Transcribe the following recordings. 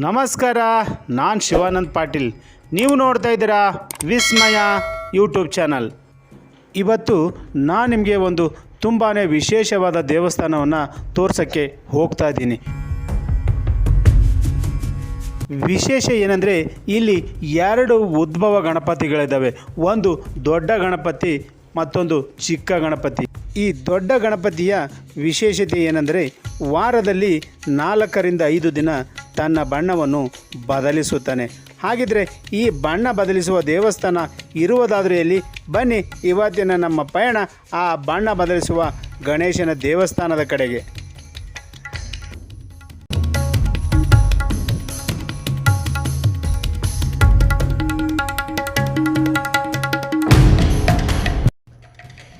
ನಮಸ್ಕಾರ, ನಾನು ಶಿವಾನಂದ್ ಪಾಟೀಲ್. ನೀವು ನೋಡ್ತಾ ಇದ್ದೀರಾ ವಿಸ್ಮಯ ಯೂಟ್ಯೂಬ್ ಚಾನಲ್. ಇವತ್ತು ನಾನು ನಿಮಗೆ ಒಂದು ತುಂಬಾ ವಿಶೇಷವಾದ ದೇವಸ್ಥಾನವನ್ನು ತೋರ್ಸೋಕ್ಕೆ ಹೋಗ್ತಾ ಇದ್ದೀನಿ. ವಿಶೇಷ ಏನಂದರೆ, ಇಲ್ಲಿ ಎರಡು ಉದ್ಭವ ಗಣಪತಿಗಳಿದ್ದಾವೆ ಒಂದು ದೊಡ್ಡ ಗಣಪತಿ, ಮತ್ತೊಂದು ಚಿಕ್ಕ ಗಣಪತಿ. ಈ ದೊಡ್ಡ ಗಣಪತಿಯ ವಿಶೇಷತೆ ಏನೆಂದರೆ, ವಾರದಲ್ಲಿ ನಾಲ್ಕರಿಂದ ಐದು ದಿನ ತನ್ನ ಬಣ್ಣವನ್ನು ಬದಲಿಸುತ್ತಾನೆ. ಹಾಗಿದ್ರೆ ಈ ಬಣ್ಣ ಬದಲಿಸುವ ದೇವಸ್ಥಾನ ಇರುವುದಾದರೂ ಎಲ್ಲಿ? ಬನ್ನಿ, ಇವತ್ತಿನ ನಮ್ಮ ಪಯಣ ಆ ಬಣ್ಣ ಬದಲಿಸುವ ಗಣೇಶನ ದೇವಸ್ಥಾನದ ಕಡೆಗೆ.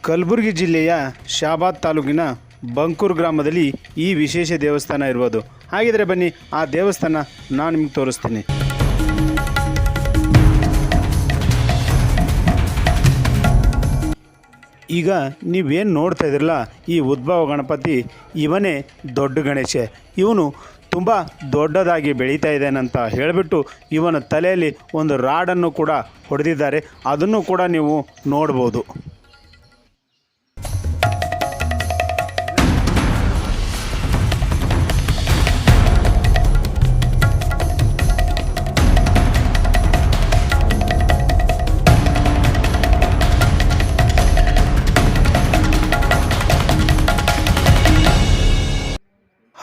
ಕಲಬುರಗಿ ಜಿಲ್ಲೆಯ ಶಾಬಾದ್ ತಾಲೂಕಿನ ಬಂಕೂರು ಗ್ರಾಮದಲ್ಲಿ ಈ ವಿಶೇಷ ದೇವಸ್ಥಾನ ಇರ್ಬೋದು. ಹಾಗಿದ್ರೆ ಬನ್ನಿ, ಆ ದೇವಸ್ಥಾನ ನಾನು ನಿಮ್ಗೆ ತೋರಿಸ್ತೀನಿ. ಈಗ ನೀವೇನು ನೋಡ್ತಾ ಇದ್ರಲ್ಲ, ಈ ಉದ್ಭವ ಗಣಪತಿ, ಇವನೇ ದೊಡ್ಡ ಗಣೇಶ. ಇವನು ತುಂಬ ದೊಡ್ಡದಾಗಿ ಬೆಳೀತಾ ಇದ್ದಾನಂತ ಹೇಳಿಬಿಟ್ಟು ಇವನ ತಲೆಯಲ್ಲಿ ಒಂದು ರಾಡನ್ನು ಕೂಡ ಹೊಡೆದಿದ್ದಾರೆ. ಅದನ್ನು ಕೂಡ ನೀವು ನೋಡ್ಬೋದು.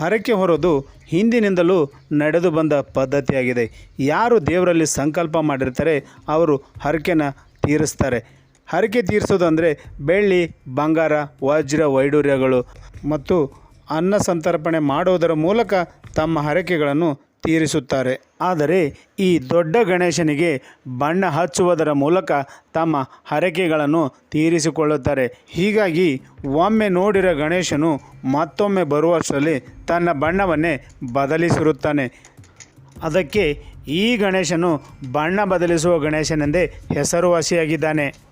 ಹರಕೆ ಹೊರೋದು ಹಿಂದಿನಿಂದಲೂ ನಡೆದು ಬಂದ ಪದ್ಧತಿಯಾಗಿದೆ. ಯಾರು ದೇವರಲ್ಲಿ ಸಂಕಲ್ಪ ಮಾಡಿರ್ತಾರೆ, ಅವರು ಹರಕೆನ ತೀರಿಸ್ತಾರೆ. ಹರಕೆ ತೀರಿಸೋದು ಅಂದರೆ ಬೆಳ್ಳಿ, ಬಂಗಾರ, ವಜ್ರ, ವೈಡೂರ್ಯಗಳು. ಮತ್ತು ಅನ್ನ ಸಂತರ್ಪಣೆ ಮಾಡುವುದರ ಮೂಲಕ ತಮ್ಮ ಹರಕೆಗಳನ್ನು ತೀರಿಸುತ್ತಾರೆ. ಆದರೆ ಈ ದೊಡ್ಡ ಗಣೇಶನಿಗೆ ಬಣ್ಣ ಹಚ್ಚುವುದರ ಮೂಲಕ ತಮ್ಮ ಹರಕೆಗಳನ್ನು ತೀರಿಸಿಕೊಳ್ಳುತ್ತಾರೆ. ಹೀಗಾಗಿ ಒಮ್ಮೆ ನೋಡಿರೋ ಗಣೇಶನು ಮತ್ತೊಮ್ಮೆ ಬರುವಷ್ಟರಲ್ಲಿ ತನ್ನ ಬಣ್ಣವನ್ನೇ ಬದಲಿಸಿರುತ್ತಾನೆ. ಅದಕ್ಕೆ ಈ ಗಣೇಶನು ಬಣ್ಣ ಬದಲಿಸುವ ಗಣೇಶನೆಂದೇ ಹೆಸರುವಾಸಿಯಾಗಿದ್ದಾನೆ.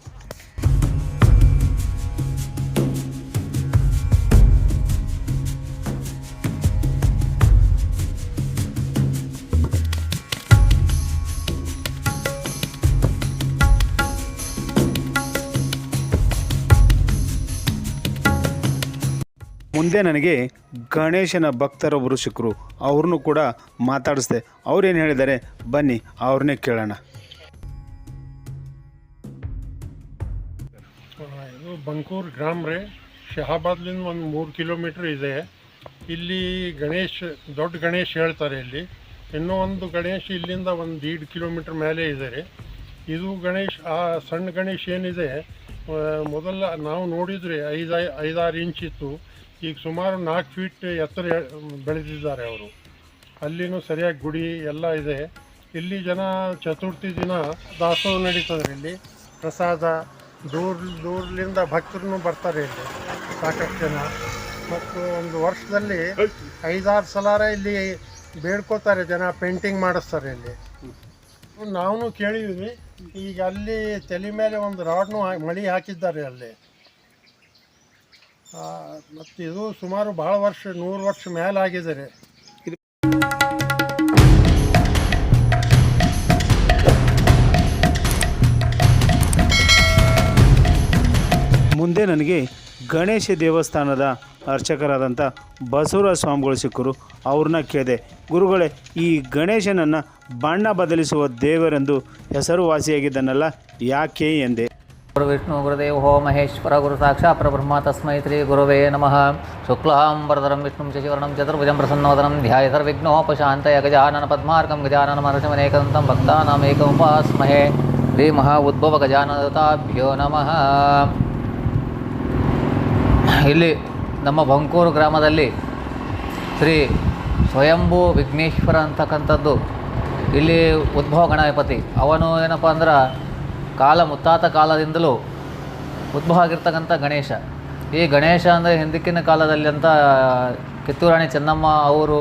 ಮುಂದೆ ನನಗೆ ಗಣೇಶನ ಭಕ್ತರೊಬ್ಬರು ಸಿಕ್ಕರು ಅವ್ರನ್ನೂ ಕೂಡ ಮಾತಾಡಿಸ್ದೆ. ಅವ್ರೇನು ಹೇಳಿದ್ದಾರೆ ಬನ್ನಿ ಅವ್ರನ್ನೇ ಕೇಳೋಣ. ಇದು ಬಂಕೂರು ಗ್ರಾಮ ರೀ. ಶಹಾಬಾದ್ಲಿಂದ ಒಂದು ಮೂರು ಕಿಲೋಮೀಟ್ರ್ ಇದೆ. ಇಲ್ಲಿ ಗಣೇಶ್, ದೊಡ್ಡ ಗಣೇಶ್ ಹೇಳ್ತಾರೆ ಇಲ್ಲಿ. ಇನ್ನೂ ಒಂದು ಗಣೇಶ್ ಇಲ್ಲಿಂದ ಒಂದು ದೀಡ್ ಕಿಲೋಮೀಟ್ರ್ ಮೇಲೆ ಇದೆ ರೀ. ಇದು ಗಣೇಶ್, ಆ ಸಣ್ಣ ಗಣೇಶ್ ಏನಿದೆ ಮೊದಲ ನಾವು ನೋಡಿದರೆ ಐದು ಐದಾರು ಇಂಚ್ ಇತ್ತು. ಈಗ ಸುಮಾರು ನಾಲ್ಕು ಫೀಟ್ ಎತ್ತರ ಬೆಳೆದಿದ್ದಾರೆ ಅವರು. ಅಲ್ಲಿನೂ ಸರಿಯಾಗಿ ಗುಡಿ ಎಲ್ಲ ಇದೆ. ಇಲ್ಲಿ ಜನ ಚತುರ್ಥಿ ದಿನ ದಾಸೋಹ ನಡೀತದೆ ಇಲ್ಲಿ. ಪ್ರಸಾದ, ದೂರ ದೂರದಿಂದ ಭಕ್ತರು ಬರ್ತಾರೆ ಇಲ್ಲಿ ಸಾಕಷ್ಟು ಜನ. ಮತ್ತು ಒಂದು ವರ್ಷದಲ್ಲಿ ಐದಾರು ಸಲಾರ ಇಲ್ಲಿ ಬೇಡ್ಕೋತಾರೆ ಜನ ಪೇಂಟಿಂಗ್ ಮಾಡಿಸ್ತಾರೆ ಇಲ್ಲಿ. ನಾವು ಕೇಳಿದ್ವಿ. ಈಗ ಅಲ್ಲಿ ತಲೆ ಮೇಲೆ ಒಂದು ರಾಡ್ನು ಮಳಿ ಹಾಕಿದ್ದಾರೆ ಅಲ್ಲಿ. ಮತ್ತು ಇದು ಸುಮಾರು ಭಾಳ ವರ್ಷ, ನೂರು ವರ್ಷ ಮೇಲೆ ಆಗಿದೆ ರೀ ಮುಂದೆ ನನಗೆ ಗಣೇಶ ದೇವಸ್ಥಾನದ ಅರ್ಚಕರಾದಂಥ ಬಸವರಾಜ ಸ್ವಾಮಿಗಳು ಸಿಕ್ಕರು. ಅವ್ರನ್ನ ಕೇಳಿದೆ, ಗುರುಗಳೇ, ಈ ಗಣೇಶನನ್ನು ಬಣ್ಣ ಬದಲಿಸುವ ದೇವರೆಂದು ಹೆಸರುವಾಸಿಯಾಗಿದ್ದನಲ್ಲ, ಯಾಕೆ? ಎಂದೆ. ಗುರುವಿಷ್ಣು ಗುರುದೇವೋ ಮಹೇಶ್ವರ, ಗುರು ಸಾಕ್ಷಾ ಪರಬ್ರಹ್ಮ, ತಸ್ಮೈ ತ್ರೀ ಗುರುವೇ ನಮಃ. ಶುಕ್ಲಾಂಬರಧರಂ ವಿಷ್ಣು ಶಶಿವರ್ಣಂ ಚತುರ್ಭುಜಂ ಪ್ರಸನ್ನೋದರಂ ಧ್ಯಾಯ ಸರ್ವಿಘ್ನೋಪಶಾಂತಯ ಗಜಾನನ ಪದ್ಮಾರ್ಕಂ ಗಜಾನನ ಭಕ್ತಾನಮೇಕ ಉಪಾಸ್ಮಹೇ ಶ್ರೀ ಮಹಾ ಉದ್ಭವ ಗಜಾನದತಾಭ್ಯೋ ನಮಃ. ಇಲ್ಲಿ ನಮ್ಮ ಬಂಕೂರು ಗ್ರಾಮದಲ್ಲಿ ಶ್ರೀ ಸ್ವಯಂಭೂ ವಿಘ್ನೇಶ್ವರ ಅಂತಕ್ಕಂಥದ್ದು ಇಲ್ಲಿ ಉದ್ಭವ ಗಣಪತಿ. ಅವನು ಏನಪ್ಪ ಅಂದ್ರೆ ಕಾಲ ಮುತ್ತಾತ ಕಾಲದಿಂದಲೂ ಉದ್ಭವ ಆಗಿರ್ತಕ್ಕಂಥ ಗಣೇಶ. ಈ ಗಣೇಶ ಅಂದರೆ ಹಿಂದಿಕ್ಕಿನ ಕಾಲದಲ್ಲಿ ಅಂತ ಕಿತ್ತೂರು ರಾಣಿ ಚೆನ್ನಮ್ಮ ಅವರು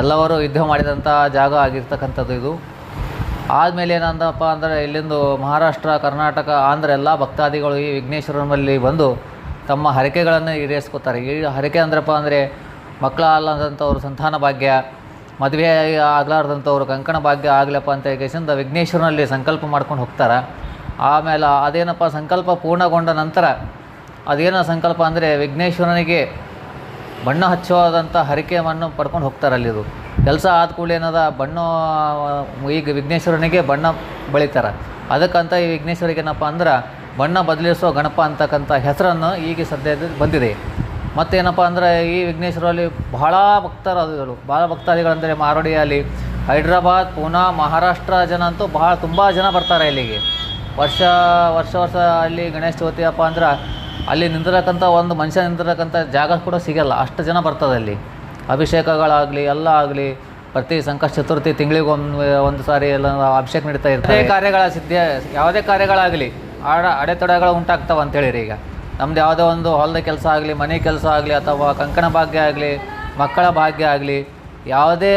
ಎಲ್ಲವರು ಯುದ್ಧ ಮಾಡಿದಂಥ ಜಾಗ ಆಗಿರ್ತಕ್ಕಂಥದ್ದು ಇದು. ಆದಮೇಲೆ ಏನಂದಪ್ಪ ಅಂದರೆ ಇಲ್ಲಿಂದು ಮಹಾರಾಷ್ಟ್ರ, ಕರ್ನಾಟಕ, ಆಂಧ್ರ ಎಲ್ಲ ಭಕ್ತಾದಿಗಳು ಈ ವಿಘ್ನೇಶ್ವರನಲ್ಲಿ ಬಂದು ತಮ್ಮ ಹರಕೆಗಳನ್ನು ಈಡೇರಿಸ್ಕೋತಾರೆ. ಈ ಹರಕೆ ಅಂದ್ರಪ್ಪ ಅಂದರೆ ಮಕ್ಕಳ ಅಲ್ಲದಂಥವ್ರು ಸಂತಾನ ಭಾಗ್ಯ, ಮದುವೆ ಆಗಲಾರ್ದಂಥವ್ರು ಕಂಕಣ ಭಾಗ್ಯ ಆಗ್ಲಪ್ಪ ಅಂತ ಕೇಸಿಂದ ವಿಘ್ನೇಶ್ವರನಲ್ಲಿ ಸಂಕಲ್ಪ ಮಾಡ್ಕೊಂಡು ಹೋಗ್ತಾರೆ. ಆಮೇಲೆ ಅದೇನಪ್ಪ ಸಂಕಲ್ಪ ಪೂರ್ಣಗೊಂಡ ನಂತರ ಅದೇನೋ ಸಂಕಲ್ಪ ಅಂದರೆ ವಿಘ್ನೇಶ್ವರನಿಗೆ ಬಣ್ಣ ಹಚ್ಚೋದಂಥ ಹರಿಕೆಯನ್ನು ಪಡ್ಕೊಂಡು ಹೋಗ್ತಾರೆ ಅಲ್ಲಿದು. ಕೆಲಸ ಆದ ಕೂಡಲೇ ಏನದ, ಬಣ್ಣ, ಈಗ ವಿಘ್ನೇಶ್ವರನಿಗೆ ಬಣ್ಣ ಬಳಿತಾರೆ. ಅದಕ್ಕಂತ ಈ ವಿಘ್ನೇಶ್ವರಿಗೆ ಏನಪ್ಪ ಅಂದ್ರೆ ಬಣ್ಣ ಬದಲಿಸೋ ಗಣಪ ಅಂತಕ್ಕಂಥ ಹೆಸರನ್ನು ಈಗ ಸದ್ಯದ ಬಂದಿದೆ. ಮತ್ತೇನಪ್ಪ ಅಂದರೆ ಈ ವಿಘ್ನೇಶ್ವರಲ್ಲಿ ಬಹಳ ಭಕ್ತರಾದಿಗಳು ಭಾಳ ಭಕ್ತಾದಿಗಳಂದರೆ ಮಾರೋಡಿಯಲ್ಲಿ ಹೈದ್ರಾಬಾದ್, ಪೂನಾ, ಮಹಾರಾಷ್ಟ್ರ ಜನ ಅಂತೂ ಭಾಳ ತುಂಬ ಜನ ಬರ್ತಾರೆ ಇಲ್ಲಿಗೆ. ವರ್ಷ ವರ್ಷ ವರ್ಷ ಅಲ್ಲಿ ಗಣೇಶ ಚೌತಿ ಅಪ್ಪ ಅಂದ್ರೆ ಅಲ್ಲಿ ನಿಂತಿರಕ್ಕಂಥ ಒಂದು ಮನುಷ್ಯ ನಿಂತಿರಕ್ಕಂಥ ಜಾಗ ಕೂಡ ಸಿಗಲ್ಲ. ಅಷ್ಟು ಜನ ಬರ್ತದೆ ಅಲ್ಲಿ. ಅಭಿಷೇಕಗಳಾಗಲಿ, ಎಲ್ಲ ಆಗಲಿ, ಪ್ರತಿ ಸಂಕಷ್ಟ ಚತುರ್ಥಿ ತಿಂಗಳಿಗೊಂದು ಒಂದು ಸಾರಿ ಎಲ್ಲ ಅಭಿಷೇಕ ನಡೀತಾ ಇರ್ತದೆ. ಕಾರ್ಯಗಳ ಸಿದ್ಧ ಯಾವುದೇ ಕಾರ್ಯಗಳಾಗಲಿ. ಆಡ ಅಡೆತಡೆಗಳು ಉಂಟಾಗ್ತಾವೆ ಅಂತೇಳಿರಿ ಈಗ. ನಮ್ದು ಯಾವುದೋ ಒಂದು ಹೊಲದ ಕೆಲಸ ಆಗಲಿ, ಮನೆ ಕೆಲಸ ಆಗಲಿ, ಅಥವಾ ಕಂಕಣ ಭಾಗ್ಯ ಆಗಲಿ, ಮಕ್ಕಳ ಭಾಗ್ಯ ಆಗಲಿ, ಯಾವುದೇ,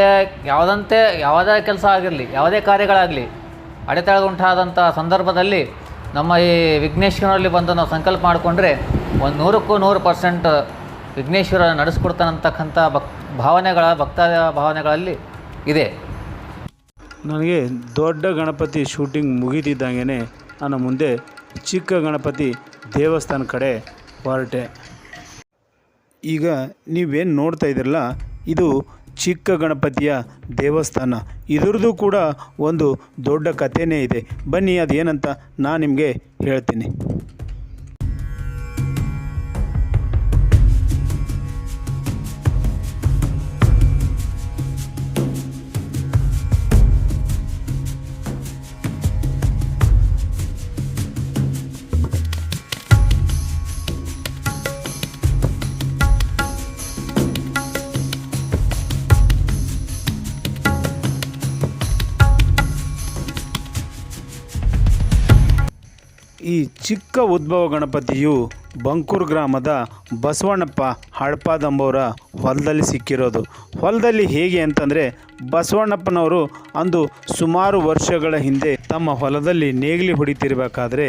ಯಾವುದಂತೆ, ಯಾವುದೇ ಕೆಲಸ ಆಗಿರಲಿ, ಯಾವುದೇ ಕಾರ್ಯಗಳಾಗಲಿ ಅಡೆತಡೆ ಉಂಟಾದಂಥ ಸಂದರ್ಭದಲ್ಲಿ ನಮ್ಮ ಈ ವಿಘ್ನೇಶ್ವರಲ್ಲಿ ಬಂದು ನಾವು ಸಂಕಲ್ಪ ಮಾಡಿಕೊಂಡ್ರೆ ಒಂದು ನೂರಕ್ಕೂ ನೂರು ಪರ್ಸೆಂಟ್ ವಿಘ್ನೇಶ್ವರ ನಡೆಸ್ಕೊಡ್ತಾನಂತಕ್ಕಂಥ ಭಕ್, ಭಾವನೆಗಳ ಭಕ್ತ ಭಾವನೆಗಳಲ್ಲಿ ಇದೆ. ನನಗೆ ದೊಡ್ಡ ಗಣಪತಿ ಶೂಟಿಂಗ್ ಮುಗಿದಿದ್ದಂಗೆ ನಾನು ಮುಂದೆ ಚಿಕ್ಕ ಗಣಪತಿ ದೇವಸ್ಥಾನ ಕಡೆ ಹೊರಟೆ. ಈಗ ನೀವೇನು ನೋಡ್ತಾ ಇದ್ದೀರಲ್ಲ, ಇದು ಚಿಕ್ಕ ಗಣಪತಿಯ ದೇವಸ್ಥಾನ. ಇದ್ರದ್ದು ಕೂಡ ಒಂದು ದೊಡ್ಡ ಕಥೆನೇ ಇದೆ. ಬನ್ನಿ, ಅದೇನಂತ ನಾನು ನಿಮಗೆ ಹೇಳ್ತೀನಿ. ಈ ಚಿಕ್ಕ ಉದ್ಭವ ಗಣಪತಿಯು ಬಂಕೂರು ಗ್ರಾಮದ ಬಸವಣ್ಣಪ್ಪ ಹಳಪಾದಂಬವರ ಹೊಲದಲ್ಲಿ ಸಿಕ್ಕಿರೋದು. ಹೊಲದಲ್ಲಿ ಹೇಗೆ ಅಂತಂದರೆ ಬಸವಣ್ಣಪ್ಪನವರು ಅಂದು ಸುಮಾರು ವರ್ಷಗಳ ಹಿಂದೆ ತಮ್ಮ ಹೊಲದಲ್ಲಿ ನೇಗಿಲಿ ಹೊಡಿತಿರ್ಬೇಕಾದ್ರೆ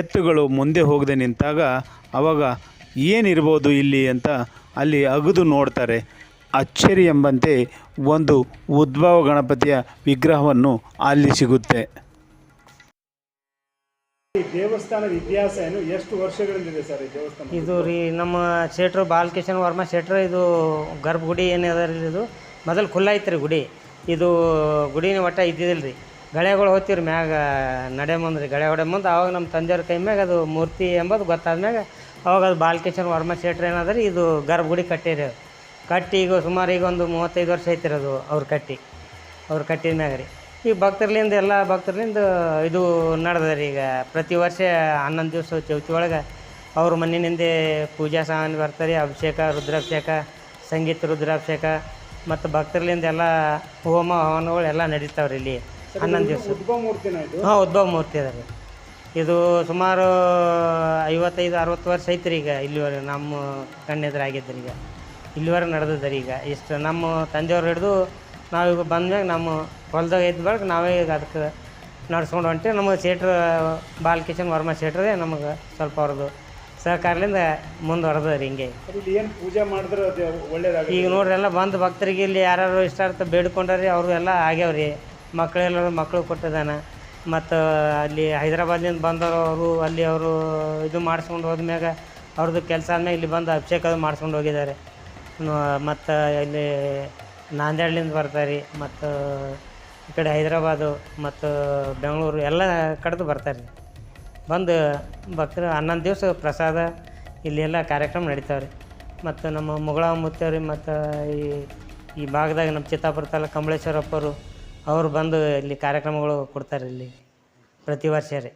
ಎತ್ತುಗಳು ಮುಂದೆ ಹೋಗದೆ ನಿಂತಾಗ ಅವಾಗ ಏನಿರ್ಬೋದು ಇಲ್ಲಿ ಅಂತ ಅಲ್ಲಿ ಅಗದು ನೋಡ್ತಾರೆ. ಅಚ್ಚರಿ ಎಂಬಂತೆ ಒಂದು ಉದ್ಭವ ಗಣಪತಿಯ ವಿಗ್ರಹವನ್ನು ಅಲ್ಲಿ ಸಿಗುತ್ತೆ. ದೇವಸ್ಥಾನದ ಇತಿಹಾಸ ಏನು ಎಷ್ಟು ಸರ್ ಈ ದೇವಸ್ಥಾನ? ಇದು ರೀ ನಮ್ಮ ಶೆಟ್ರು ಬಾಲಕಿಶನ್ ವರ್ಮ ಶೆಟ್ರು ಇದು ಗರ್ಭಗುಡಿ ಏನಿದೆ ರೀ ಇದು? ಮೊದಲು ಖುಲ್ಲ ರೀ ಗುಡಿ. ಇದು ಗುಡಿನ ಒಟ್ಟ ಇದ್ದಿದ್ದಿಲ್ಲ ರೀ. ಗಳೆಗಳು ಹೋಗ್ತೀವಿ ಮ್ಯಾಗ ನಡೆ ಮುಂದೆ ರೀ, ಗಳೆ ಹೊಡೆ ಮುಂದೆ. ಅವಾಗ ನಮ್ಮ ತಂದೆಯವ್ರ ಕೈ ಮ್ಯಾಗ ಅದು ಮೂರ್ತಿ ಎಂಬುದು ಗೊತ್ತಾದ್ಮ್ಯಾಗ ಅವಾಗ ಅದು ಬಾಲಕಿಶನ್ ವರ್ಮ ಶೆಟ್ರು ಏನದ ರೀ, ಇದು ಗರ್ಭಗುಡಿ ಕಟ್ಟಿರಿ ಕಟ್ಟಿ ಈಗ ಸುಮಾರು ಈಗ ಒಂದು ಮೂವತ್ತೈದು ವರ್ಷ ಐತಿರೋದು ಅವ್ರು ಕಟ್ಟಿ. ಅವ್ರು ಕಟ್ಟಿದ ಮ್ಯಾಗ ರೀ. ಈ ಭಕ್ತರ್ಲಿಂದ ಎಲ್ಲ ಭಕ್ತರ್ಲಿಂದ ಇದು ನಡೆದ ರೀ ಈಗ. ಪ್ರತಿ ವರ್ಷ ಹನ್ನೊಂದು ದಿವಸ ಚೌತಿ ಒಳಗೆ ಅವ್ರ ಮನೆಯಿಂದೆ ಪೂಜಾ ಸಾಮಾನು ಬರ್ತಾರೆ. ಅಭಿಷೇಕ ರುದ್ರಾಭಿಷೇಕ ಸಂಗೀತ ರುದ್ರಾಭಿಷೇಕ ಮತ್ತು ಭಕ್ತರ್ಲಿಂದ ಎಲ್ಲ ಹೋಮ ಹವನಗಳು ಎಲ್ಲ ರೀ ಇಲ್ಲಿ. ಹನ್ನೊಂದು ದಿವಸ. ಹಾಂ ಉದ್ಭವ ಮೂರ್ತಿ ಅದ ರೀ. ಇದು ಸುಮಾರು ಐವತ್ತೈದು ಅರವತ್ತು ವರ್ಷ ಐತ್ರಿ ಈಗ ಇಲ್ಲಿವರೆ ನಮ್ಮ ಕಣ್ಣೆದುರಾಗಿದ್ರಿ ಈಗ. ಇಲ್ಲಿವರೆ ನಡೆದದ ರೀ ಈಗ. ಇಷ್ಟು ನಮ್ಮ ತಂದೆಯವ್ರು ಹಿಡಿದು ನಾವೀಗ ಬಂದ್ಮ್ಯಾಗ ನಮ್ಮ ಹೊಲ್ದಾಗ ಇದ್ದ ಬಳಿಕ ನಾವೇ ಈಗ ಅದಕ್ಕೆ ನಡ್ಸ್ಕೊಂಡು ಹೊಂಟೀವಿ ನಮಗೆ ಬಾಲ್ ಬಾಲಕಿಶನ್ ವರ್ಮ ಸೇಟ್ರದೆ ನಮಗೆ ಸ್ವಲ್ಪ ಅವ್ರದ್ದು ಸಹಕಾರದಿಂದ ಮುಂದುವರೆದ ರೀ ಹಿಂಗೆ. ಏನು ಪೂಜೆ ಮಾಡಿದ್ರೆ ಒಳ್ಳೇದಾಗ ಈಗ ನೋಡ್ರಿ ಎಲ್ಲ ಬಂದು ಭಕ್ತರಿಗೆ ಇಲ್ಲಿ ಯಾರು ಇಷ್ಟಾರ್ಥ ಬೇಡ್ಕೊಂಡ್ರಿ ಅವರು ಎಲ್ಲ ಆಗ್ಯಾವ್ರಿ. ಮಕ್ಕಳೆಲ್ಲರೂ ಮಕ್ಕಳು ಕೊಟ್ಟಿದ್ದಾನ. ಮತ್ತು ಅಲ್ಲಿ ಹೈದ್ರಾಬಾದ್ನಿಂದ ಬಂದವರು ಅವರು ಅಲ್ಲಿ ಅವರು ಇದು ಮಾಡಿಸ್ಕೊಂಡು ಹೋದ್ಮ್ಯಾಗ ಅವ್ರದ್ದು ಕೆಲಸ ಆದ್ಮೇಲೆ ಇಲ್ಲಿ ಬಂದು ಅಭಿಷೇಕ ಅದು ಮಾಡಿಸ್ಕೊಂಡು ಹೋಗಿದ್ದಾರೆ. ಮತ್ತು ಇಲ್ಲಿ ನಾಂದೇಡ್ಲಿಂದ ಬರ್ತಾರೆ ಮತ್ತು ಈ ಕಡೆ ಹೈದ್ರಾಬಾದು ಮತ್ತು ಬೆಂಗಳೂರು ಎಲ್ಲ ಕಡೆದು ಬರ್ತಾರೆ ರೀ. ಬಂದು ಭಕ್ತರು ಹನ್ನೊಂದು ದಿವಸ ಪ್ರಸಾದ ಇಲ್ಲಿ ಎಲ್ಲ ಕಾರ್ಯಕ್ರಮ ನಡೀತಾವೆ ರೀ ಮತ್ತು ನಮ್ಮ ಮುಗಳ ಮುತ್ತವ್ರಿ ಮತ್ತು ಈ ಈ ಭಾಗದಾಗ ನಮ್ಮ ಚಿತ್ತಾಪುರ ತಾಲೂಕು ಕಂಬಳೇಶ್ವರಪ್ಪರು ಅವರು ಬಂದು ಇಲ್ಲಿ ಕಾರ್ಯಕ್ರಮಗಳು ಕೊಡ್ತಾರೆ ಇಲ್ಲಿ ಪ್ರತಿ ವರ್ಷ ರೀ.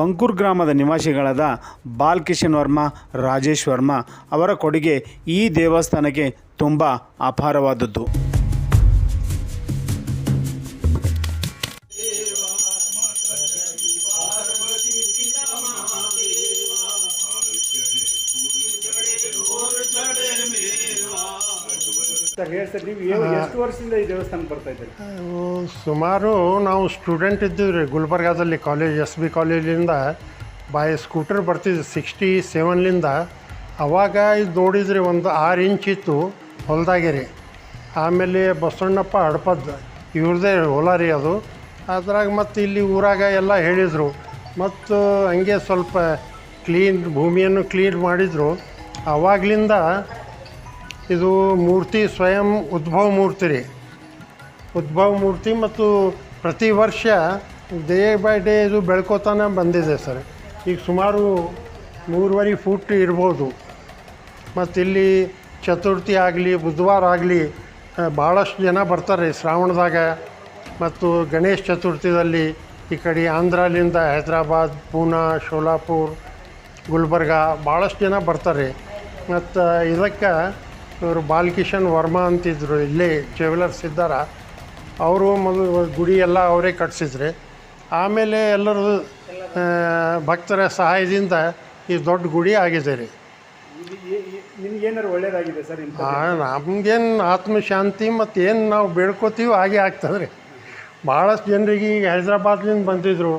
ಬಂಕೂರ್ ಗ್ರಾಮದ ನಿವಾಸಿಗಳಾದ ಬಾಲ್ಕಿಶನ್ ವರ್ಮ ರಾಜೇಶ್ ವರ್ಮ ಅವರ ಕೊಡುಗೆ ಈ ದೇವಸ್ಥಾನಕ್ಕೆ ತುಂಬ ಅಪಾರವಾದದ್ದು. ಸರ್ ನೀವು ಎಷ್ಟು ವರ್ಷದಿಂದ ಈ ದೇವಸ್ಥಾನಕ್ಕೆ ಬರ್ತಾ ಇದ್ದೀರಿ? ಸುಮಾರು ನಾವು ಸ್ಟೂಡೆಂಟ್ ಇದ್ದೀವಿ ರೀ ಗುಲ್ಬರ್ಗಾದಲ್ಲಿ ಕಾಲೇಜ್ ಎಸ್ ಬಿ ಕಾಲೇಜಿಂದ. ಬಾಯ್ ಸ್ಕೂಟರ್ ಬರ್ತಿದ್ವಿ ಸಿಕ್ಸ್ಟಿ ಸೆವೆನ್ಲಿಂದ ಅವಾಗ ಇದು ನೋಡಿದ್ರಿ ಒಂದು ಆರು ಇಂಚ್ ಇತ್ತು ಹೊಲ್ದಾಗಿರಿ ಆಮೇಲೆ ಬಸವಣ್ಣಪ್ಪ ಹಡಪದ್ ಇವ್ರದೇ ಹೊಲ ರೀ ಅದು. ಅದ್ರಾಗ ಮತ್ತು ಇಲ್ಲಿ ಊರಾಗ ಎಲ್ಲ ಹೇಳಿದರು. ಮತ್ತು ಹಂಗೆ ಸ್ವಲ್ಪ ಕ್ಲೀನ್ ಭೂಮಿಯನ್ನು ಕ್ಲೀನ್ ಮಾಡಿದರು. ಆವಾಗಲಿಂದ ಇದು ಮೂರ್ತಿ ಸ್ವಯಂ ಉದ್ಭವ ಮೂರ್ತಿ ರೀ. ಉದ್ಭವ ಮೂರ್ತಿ ಮತ್ತು ಪ್ರತಿ ವರ್ಷ ಡೇ ಬೈ ಡೇ ಇದು ಬೆಳ್ಕೋತಾನೆ ಬಂದಿದೆ ಸರ್. ಈಗ ಸುಮಾರು ಮೂರುವರೆ ಫೂಟ್ ಇರ್ಬೋದು. ಮತ್ತು ಇಲ್ಲಿ ಚತುರ್ಥಿ ಆಗಲಿ, ಬುಧವಾರ ಆಗಲಿ ಭಾಳಷ್ಟು ಜನ ಬರ್ತಾರೆ ಶ್ರಾವಣದಾಗ. ಮತ್ತು ಗಣೇಶ ಚತುರ್ಥಿದಲ್ಲಿ ಈ ಕಡೆ ಆಂಧ್ರಲಿಂದ ಹೈದ್ರಾಬಾದ್, ಪೂನಾ, ಶೋಲಾಪುರ್, ಗುಲ್ಬರ್ಗ ಭಾಳಷ್ಟು ಜನ ಬರ್ತಾರೆ. ಮತ್ತು, ಇದಕ್ಕೆ ಇವರು ಬಾಲಕಿಶನ್ ವರ್ಮಾ ಅಂತಿದ್ರು ಇಲ್ಲೇ ಜ್ಯುವೆಲರ್ಸ್ ಇದ್ದಾರ? ಅವರು ಮೊದಲು ಗುಡಿ ಎಲ್ಲ ಅವರೇ ಕಟ್ಸಿದ್ರಿ. ಆಮೇಲೆ ಎಲ್ಲರೂ ಭಕ್ತರ ಸಹಾಯದಿಂದ ಈ ದೊಡ್ಡ ಗುಡಿ ಆಗಿದೆ ರೀ. ಒಳ್ಳೇದಾಗಿದೆ ಸರ್ ಹಾಂ ನಮಗೇನು ಆತ್ಮಶಾಂತಿ ಮತ್ತು ಏನು ನಾವು ಬೇಡ್ಕೋತೀವಿ ಹಾಗೆ ಆಗ್ತದೆ ರೀ. ಭಾಳಷ್ಟು ಜನರಿಗೆ ಈಗ ಹೈದ್ರಾಬಾದ್ಲಿಂದ ಬಂದಿದ್ದರು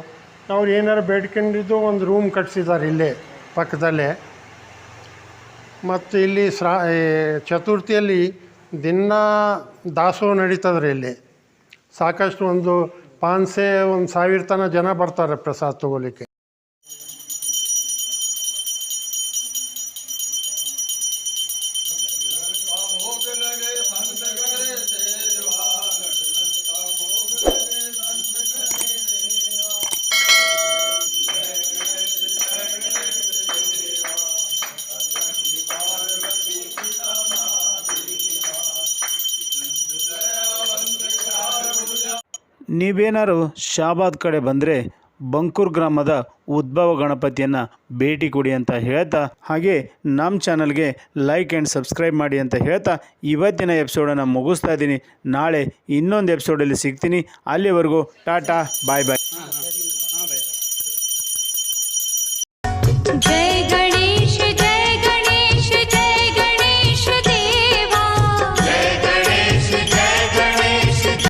ಅವ್ರು ಏನಾರು ಬೇಡ್ಕೊಂಡಿದ್ದು ಒಂದು ರೂಮ್ ಕಟ್ಸಿದ್ದಾರೆ ಇಲ್ಲೇ ಪಕ್ಕದಲ್ಲೇ. ಮತ್ತು ಇಲ್ಲಿ ಸ್ರಾ ಚತುರ್ಥಿಯಲ್ಲಿ ದಿನ ದಾಸೋಹ ನಡೀತದೆ ರೀ ಇಲ್ಲಿ. ಸಾಕಷ್ಟು ಒಂದು ಪಾನ್ಸೆ ಒಂದು ಸಾವಿರ ತನಕ ಜನ ಬರ್ತಾರೆ ಪ್ರಸಾದ ತೊಗೋಲಿಕ್ಕೆ ನೀವೇನಾದ್ರು ಶಾಬಾದ್ ಕಡೆ ಬಂದರೆ ಬಂಕೂರ್ ಗ್ರಾಮದ ಉದ್ಭವ ಗಣಪತಿಯನ್ನು ಭೇಟಿ ಕೊಡಿ ಅಂತ ಹೇಳ್ತಾ, ಹಾಗೆ ನಮ್ಮ ಚಾನಲ್ಗೆ ಲೈಕ್ ಆ್ಯಂಡ್ ಸಬ್ಸ್ಕ್ರೈಬ್ ಮಾಡಿ ಅಂತ ಹೇಳ್ತಾ, ಇವತ್ತಿನ ಎಪಿಸೋಡನ್ನು ಮುಗಿಸ್ತಾ ಇದ್ದೀನಿ. ನಾಳೆ ಇನ್ನೊಂದು ಎಪಿಸೋಡಲ್ಲಿ ಸಿಗ್ತೀನಿ. ಅಲ್ಲಿವರೆಗೂ ಟಾಟಾ, ಬಾಯ್ ಬಾಯ್.